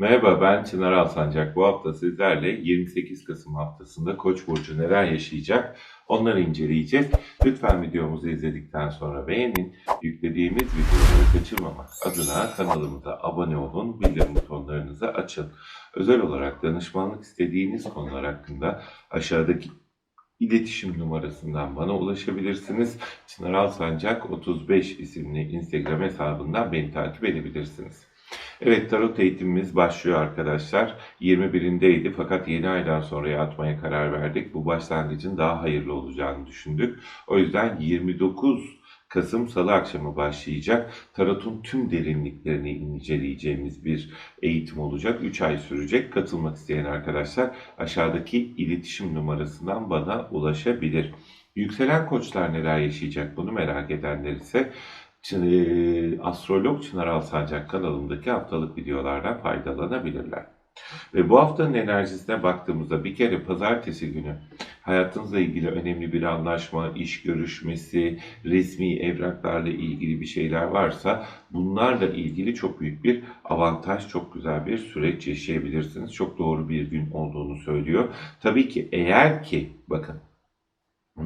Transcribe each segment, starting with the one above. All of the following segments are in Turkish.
Merhaba ben Çınar Alsancak. Bu hafta sizlerle 28 Kasım haftasında Koç burcu neler yaşayacak onları inceleyeceğiz. Lütfen videomuzu izledikten sonra beğenin. Yüklediğimiz videoları kaçırmamak adına kanalımıza abone olun, bildirim butonlarınızı açın. Özel olarak danışmanlık istediğiniz konular hakkında aşağıdaki iletişim numarasından bana ulaşabilirsiniz. Çınar Alsancak 35 isimli Instagram hesabından beni takip edebilirsiniz. Evet tarot eğitimimiz başlıyor arkadaşlar. 21'indeydi fakat yeni aydan sonraya atmaya karar verdik. Bu başlangıcın daha hayırlı olacağını düşündük. O yüzden 29 Kasım Salı akşamı başlayacak. Tarot'un tüm derinliklerini inceleyeceğimiz bir eğitim olacak. 3 ay sürecek. Katılmak isteyen arkadaşlar aşağıdaki iletişim numarasından bana ulaşabilir. Yükselen koçlar neler yaşayacak bunu merak edenler ise Astrolog Çınar Alsancak kanalımdaki haftalık videolardan faydalanabilirler. Ve bu haftanın enerjisine baktığımızda bir kere pazartesi günü hayatınızla ilgili önemli bir anlaşma, iş görüşmesi, resmi evraklarla ilgili bir şeyler varsa bunlarla ilgili çok büyük bir avantaj, çok güzel bir süreç yaşayabilirsiniz. Çok doğru bir gün olduğunu söylüyor. Tabii ki eğer ki bakın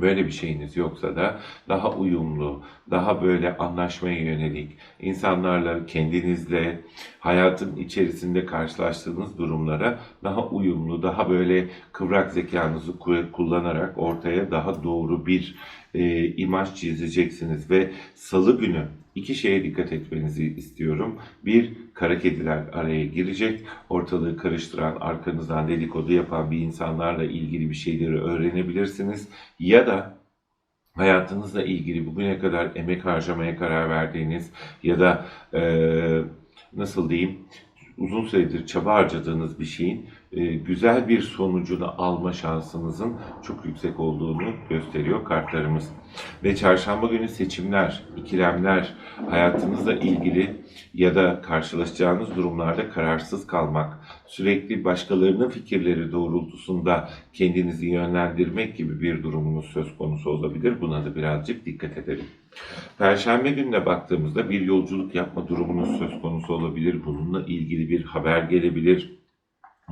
Böyle bir şeyiniz yoksa da daha uyumlu, daha böyle anlaşmaya yönelik, insanlarla, kendinizle, hayatın içerisinde karşılaştığınız durumlara daha uyumlu, daha böyle kıvrak zekanızı ku- kullanarak ortaya daha doğru bir e, imaj çizeceksiniz ve salı günü iki şeye dikkat etmenizi istiyorum. Bir, kara kediler araya girecek. Ortalığı karıştıran, arkanızdan dedikodu yapan bir insanlarla ilgili bir şeyleri öğrenebilirsiniz. Ya da hayatınızla ilgili bugüne kadar emek harcamaya karar verdiğiniz ya da eee, nasıl diyeyim uzun süredir çaba harcadığınız bir şeyin e, güzel bir sonucunu alma şansınızın çok yüksek olduğunu gösteriyor kartlarımız. Ve çarşamba günü seçimler, ikilemler, hayatınızla ilgili ya da karşılaşacağınız durumlarda kararsız kalmak, sürekli başkalarının fikirleri doğrultusunda kendinizi yönlendirmek gibi bir durumunuz söz konusu olabilir. Buna da birazcık dikkat edelim. Perşembe gününe baktığımızda bir yolculuk yapma durumunuz söz konusu olabilir. Bununla ilgili bir haber gelebilir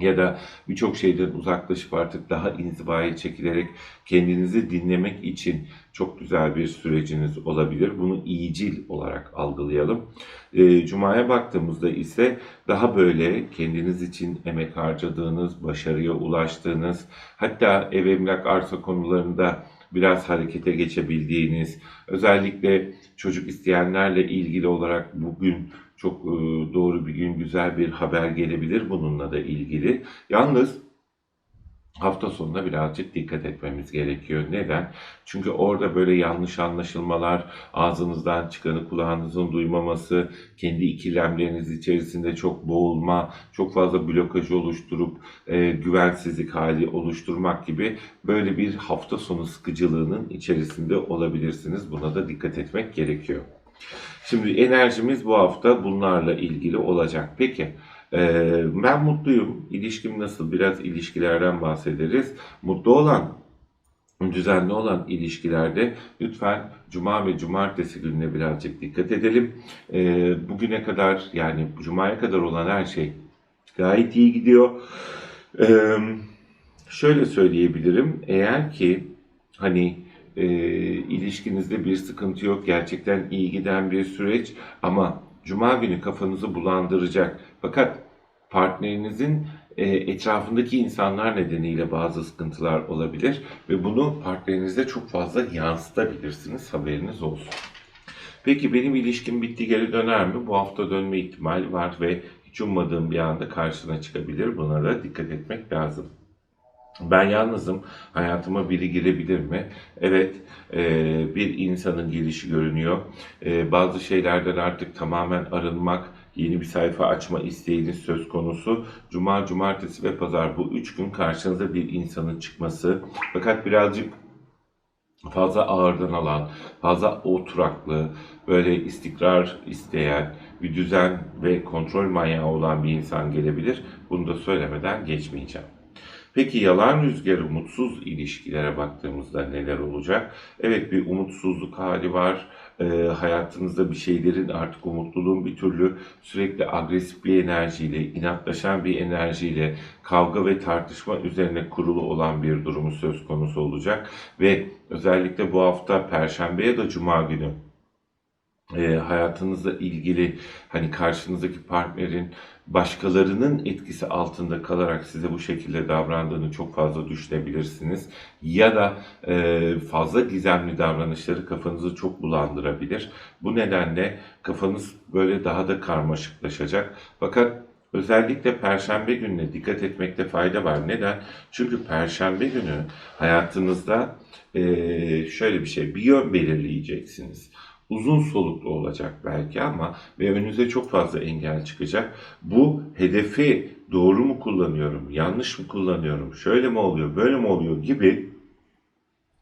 ya da birçok şeyden uzaklaşıp artık daha inzivaya çekilerek kendinizi dinlemek için çok güzel bir süreciniz olabilir. Bunu iyicil olarak algılayalım. E, Cuma'ya baktığımızda ise daha böyle kendiniz için emek harcadığınız, başarıya ulaştığınız, hatta ev emlak arsa konularında biraz harekete geçebildiğiniz, özellikle çocuk isteyenlerle ilgili olarak bugün çok e, doğru bir gün, güzel bir haber gelebilir bununla da ilgili. Yalnız hafta sonuna birazcık dikkat etmemiz gerekiyor. Neden? Çünkü orada böyle yanlış anlaşılmalar, ağzınızdan çıkanı kulağınızın duymaması, kendi ikilemleriniz içerisinde çok boğulma, çok fazla blokaj oluşturup e, güvensizlik hali oluşturmak gibi böyle bir hafta sonu sıkıcılığının içerisinde olabilirsiniz. Buna da dikkat etmek gerekiyor. Şimdi enerjimiz bu hafta bunlarla ilgili olacak. Peki ee, ben mutluyum. İlişkim nasıl? Biraz ilişkilerden bahsederiz. Mutlu olan, düzenli olan ilişkilerde lütfen Cuma ve Cumartesi gününe birazcık dikkat edelim. Ee, bugüne kadar yani Cuma'ya kadar olan her şey gayet iyi gidiyor. Ee, şöyle söyleyebilirim. Eğer ki hani e, ilişkinizde bir sıkıntı yok, gerçekten iyi giden bir süreç ama Cuma günü kafanızı bulandıracak. Fakat partnerinizin e, etrafındaki insanlar nedeniyle bazı sıkıntılar olabilir ve bunu partnerinizde çok fazla yansıtabilirsiniz. Haberiniz olsun. Peki benim ilişkim bitti geri döner mi? Bu hafta dönme ihtimali var ve hiç ummadığım bir anda karşına çıkabilir. Buna da dikkat etmek lazım. Ben yalnızım. Hayatıma biri girebilir mi? Evet, e, bir insanın gelişi görünüyor. E, bazı şeylerden artık tamamen arınmak, yeni bir sayfa açma isteğiniz söz konusu. Cuma, cumartesi ve pazar bu üç gün karşınıza bir insanın çıkması. Fakat birazcık fazla ağırdan alan, fazla oturaklı, böyle istikrar isteyen, bir düzen ve kontrol manyağı olan bir insan gelebilir. Bunu da söylemeden geçmeyeceğim. Peki yalan rüzgarı mutsuz ilişkilere baktığımızda neler olacak? Evet bir umutsuzluk hali var. Ee, hayatınızda bir şeylerin artık o mutluluğun bir türlü sürekli agresif bir enerjiyle, inatlaşan bir enerjiyle, kavga ve tartışma üzerine kurulu olan bir durumu söz konusu olacak. Ve özellikle bu hafta Perşembe ya da Cuma günü e, hayatınızla ilgili hani karşınızdaki partnerin başkalarının etkisi altında kalarak size bu şekilde davrandığını çok fazla düşünebilirsiniz. Ya da e, fazla gizemli davranışları kafanızı çok bulandırabilir. Bu nedenle kafanız böyle daha da karmaşıklaşacak. Fakat Özellikle Perşembe gününe dikkat etmekte fayda var. Neden? Çünkü Perşembe günü hayatınızda eee, şöyle bir şey, bir yön belirleyeceksiniz. Uzun soluklu olacak belki ama ve önünüze çok fazla engel çıkacak. Bu hedefi doğru mu kullanıyorum, yanlış mı kullanıyorum, şöyle mi oluyor, böyle mi oluyor gibi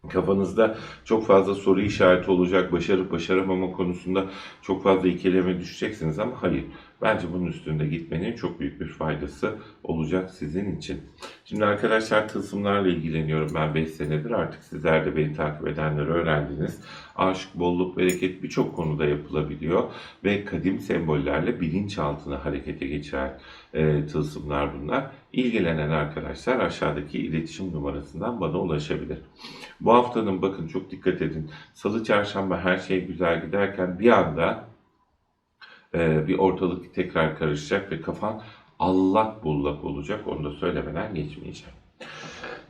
kafanızda çok fazla soru işareti olacak, başarıp başaramama konusunda çok fazla ikileme düşeceksiniz ama hayır. Bence bunun üstünde gitmenin çok büyük bir faydası olacak sizin için. Şimdi arkadaşlar tılsımlarla ilgileniyorum ben 5 senedir. Artık sizler de beni takip edenler öğrendiniz. Aşk, bolluk, bereket birçok konuda yapılabiliyor ve kadim sembollerle bilinçaltına harekete geçiren e, tılsımlar bunlar. İlgilenen arkadaşlar aşağıdaki iletişim numarasından bana ulaşabilir. Bu haftanın bakın çok dikkat edin. Salı, çarşamba her şey güzel giderken bir anda e, bir ortalık tekrar karışacak ve kafan allak bullak olacak. Onu da söylemeden geçmeyeceğim.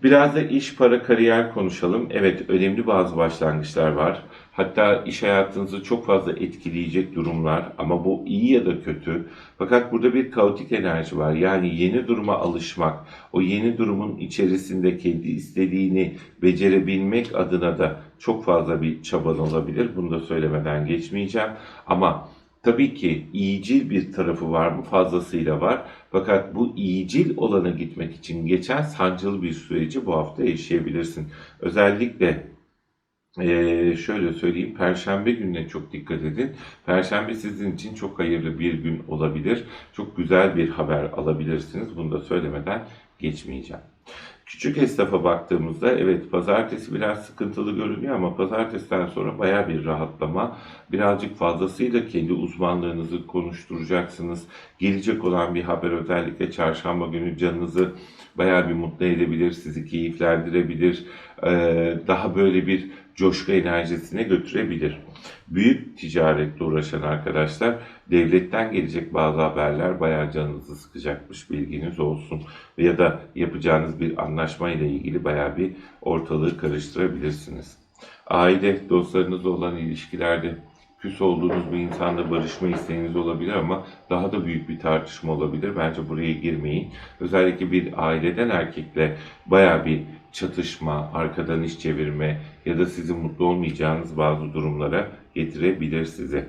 Biraz da iş, para, kariyer konuşalım. Evet, önemli bazı başlangıçlar var. Hatta iş hayatınızı çok fazla etkileyecek durumlar ama bu iyi ya da kötü. Fakat burada bir kaotik enerji var. Yani yeni duruma alışmak, o yeni durumun içerisinde kendi istediğini becerebilmek adına da çok fazla bir çaban olabilir. Bunu da söylemeden geçmeyeceğim. Ama Tabii ki iyicil bir tarafı var mı? Fazlasıyla var. Fakat bu iyicil olana gitmek için geçen sancılı bir süreci bu hafta yaşayabilirsin. Özellikle eee, şöyle söyleyeyim, Perşembe gününe çok dikkat edin. Perşembe sizin için çok hayırlı bir gün olabilir. Çok güzel bir haber alabilirsiniz. Bunu da söylemeden geçmeyeceğim. Küçük esnafa baktığımızda evet pazartesi biraz sıkıntılı görünüyor ama pazartesiden sonra baya bir rahatlama. Birazcık fazlasıyla kendi uzmanlığınızı konuşturacaksınız. Gelecek olan bir haber özellikle çarşamba günü canınızı baya bir mutlu edebilir, sizi keyiflendirebilir. Ee, daha böyle bir coşku enerjisine götürebilir. Büyük ticaretle uğraşan arkadaşlar devletten gelecek bazı haberler bayağı canınızı sıkacakmış bilginiz olsun. Ya da yapacağınız bir anlaşma ile ilgili bayağı bir ortalığı karıştırabilirsiniz. Aile dostlarınızla olan ilişkilerde küs olduğunuz bir insanla barışma isteğiniz olabilir ama daha da büyük bir tartışma olabilir. Bence buraya girmeyin. Özellikle bir aileden erkekle baya bir çatışma, arkadan iş çevirme ya da sizin mutlu olmayacağınız bazı durumlara getirebilir sizi.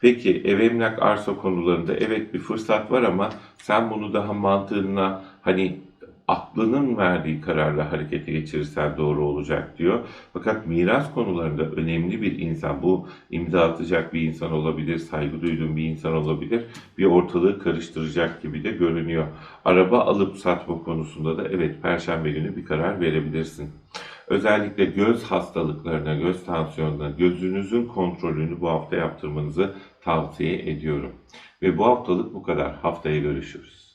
Peki ev emlak arsa konularında evet bir fırsat var ama sen bunu daha mantığına hani aklının verdiği kararla harekete geçirirsen doğru olacak diyor. Fakat miras konularında önemli bir insan, bu imza atacak bir insan olabilir, saygı duyduğun bir insan olabilir, bir ortalığı karıştıracak gibi de görünüyor. Araba alıp satma konusunda da evet Perşembe günü bir karar verebilirsin. Özellikle göz hastalıklarına, göz tansiyonuna, gözünüzün kontrolünü bu hafta yaptırmanızı tavsiye ediyorum. Ve bu haftalık bu kadar. Haftaya görüşürüz.